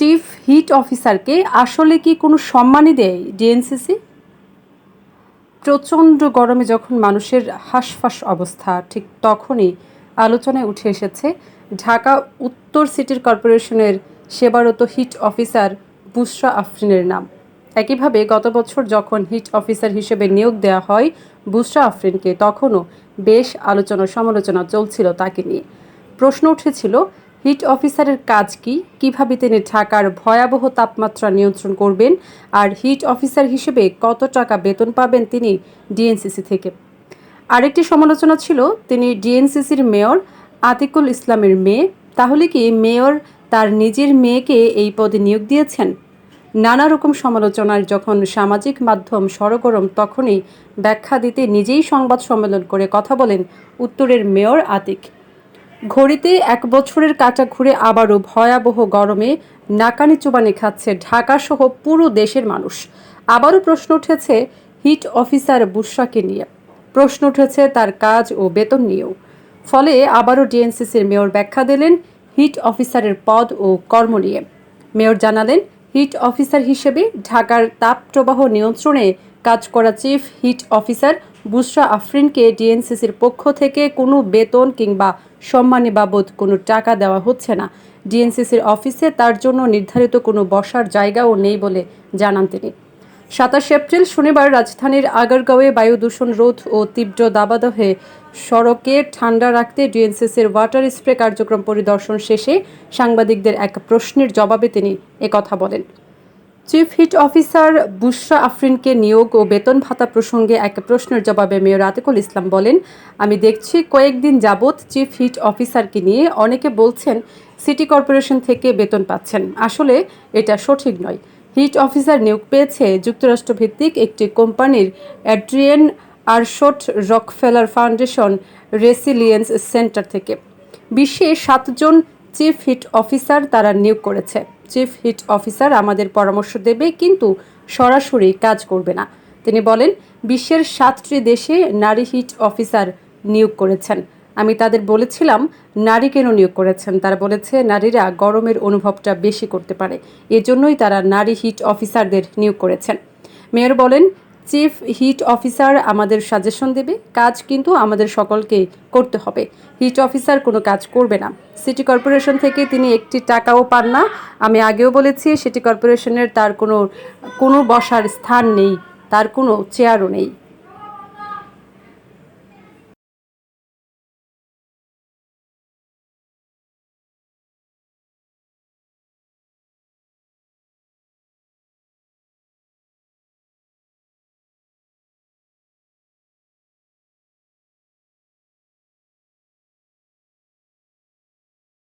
Chief heat অফিসারকে আসলে কি কোনো সম্মানই দেয় ডিএনসিসি প্রচণ্ড গরমে যখন মানুষের হাঁসফাঁস অবস্থা, ঠিক তখনই আলোচনায় উঠে এসেছে ঢাকা উত্তর সিটির কর্পোরেশনের সেবারত হিট অফিসার বুশরা আফরিনের নাম। একইভাবে গত বছর যখন হিট অফিসার হিসেবে নিয়োগ দেওয়া হয় বুশরা আফরিনকে তখনও বেশ আলোচনা সমালোচনা চলছিল তাকে নিয়ে। প্রশ্ন উঠেছিল হিট অফিসারের কাজ কি? কীভাবে তিনি ঢাকার ভয়াবহ তাপমাত্রা নিয়ন্ত্রণ করবেন? আর হিট অফিসার হিসেবে কত টাকা বেতন পাবেন তিনি ডিএনসিসি থেকে? আরেকটি সমালোচনা ছিল, তিনি ডিএনসিসির মেয়র আতিকুল ইসলামের মেয়ে। তাহলে কি মেয়র তার নিজের মেয়েকে এই পদে নিয়োগ দিয়েছেন? নানা রকম সমালোচনার যখন সামাজিক মাধ্যম সরগরম, তখনই ব্যাখ্যা দিতে নিজেই সংবাদ সম্মেলন করে কথা বলেন উত্তরের মেয়র আতিক। ঘড়িতে এক বছরের কাটা ঘুরে আবারও ভয়াবহ গরমে নাকানি চুবানি খাচ্ছে ঢাকাসহ পুরো দেশের মানুষ। আবারও প্রশ্ন উঠেছে হিট অফিসার বুশরাকে নিয়ে। প্রশ্ন উঠেছে তার কাজ ও বেতন নিয়েও। ফলে আবারও ডিএনসিসির মেয়র ব্যাখ্যা দিলেন হিট অফিসারের পদ ও কর্ম নিয়ে। মেয়র জানালেন, হিট অফিসার হিসেবে ঢাকার তাপপ্রবাহ নিয়ন্ত্রণে কাজ করা চিফ হিট অফিসার বুশরা আফরিনকে ডিএনসিসির পক্ষ থেকে কোনো বেতন কিংবা সম্মানী বাবদ কোনো টাকা দেওয়া হচ্ছে না। ডিএনসিসির অফিসে তার জন্য নির্ধারিত কোনো বসার জায়গাও নেই বলে জানান তিনি। সাতাশ এপ্রিল শনিবার রাজধানীর আগারগাঁওয়ে বায়ু দূষণ রোধ ও তীব্র দাবাদহে সড়কে ঠান্ডা রাখতে ডিএনসিসির ওয়াটার স্প্রে কার্যক্রম পরিদর্শন শেষে সাংবাদিকদের এক প্রশ্নের জবাবে তিনি একথা বলেন। চিফ হিট অফিসার বুশরা আফরিনকে নিয়োগ ও বেতন ভাতা প্রসঙ্গে এক প্রশ্নের জবাবে মেয়র আতিকুল ইসলাম বলেন, আমি দেখছি কয়েকদিন যাবৎ চিফ হিট অফিসারকে নিয়ে অনেকে বলছেন সিটি কর্পোরেশন থেকে বেতন পাচ্ছেন। আসলে এটা সঠিক নয়। হিট অফিসার নিয়োগ পেয়েছে যুক্তরাষ্ট্রভিত্তিক একটি কোম্পানির Adrienne Arsht Rockefeller Foundation Resilience Center থেকে। বিশ্বে সাতজন চিফ হিট অফিসার তারা নিয়োগ করেছে। চিফ হিট অফিসার আমাদের পরামর্শ দেবে, কিন্তু সরাসরি কাজ করবে না। তিনি বলেন, বিশ্বের সাতটি দেশে নারী হিট অফিসার নিয়োগ করেছেন। আমি তাদের বলেছিলাম, নারী কেন নিয়োগ করেছেন? তারা বলেছে, নারীরা গরমের অনুভবটা বেশি করতে পারে। এজন্যই তারা নারী হিট অফিসারদের নিয়োগ করেছেন। মেয়র বলেন চিফ হিট অফিসার আমাদের সাজেশন দেবে। কাজ কিন্তু আমাদের সকলকে করতে হবে। হিট অফিসার কোনো কাজ করবে না। সিটি কর্পোরেশন থেকে তিনি একটি টাকাও পান না। আমি আগেও বলেছি সিটি কর্পোরেশনের তার কোনো কোনো বসার স্থান নেই। তার কোনো চেয়ারও নেই।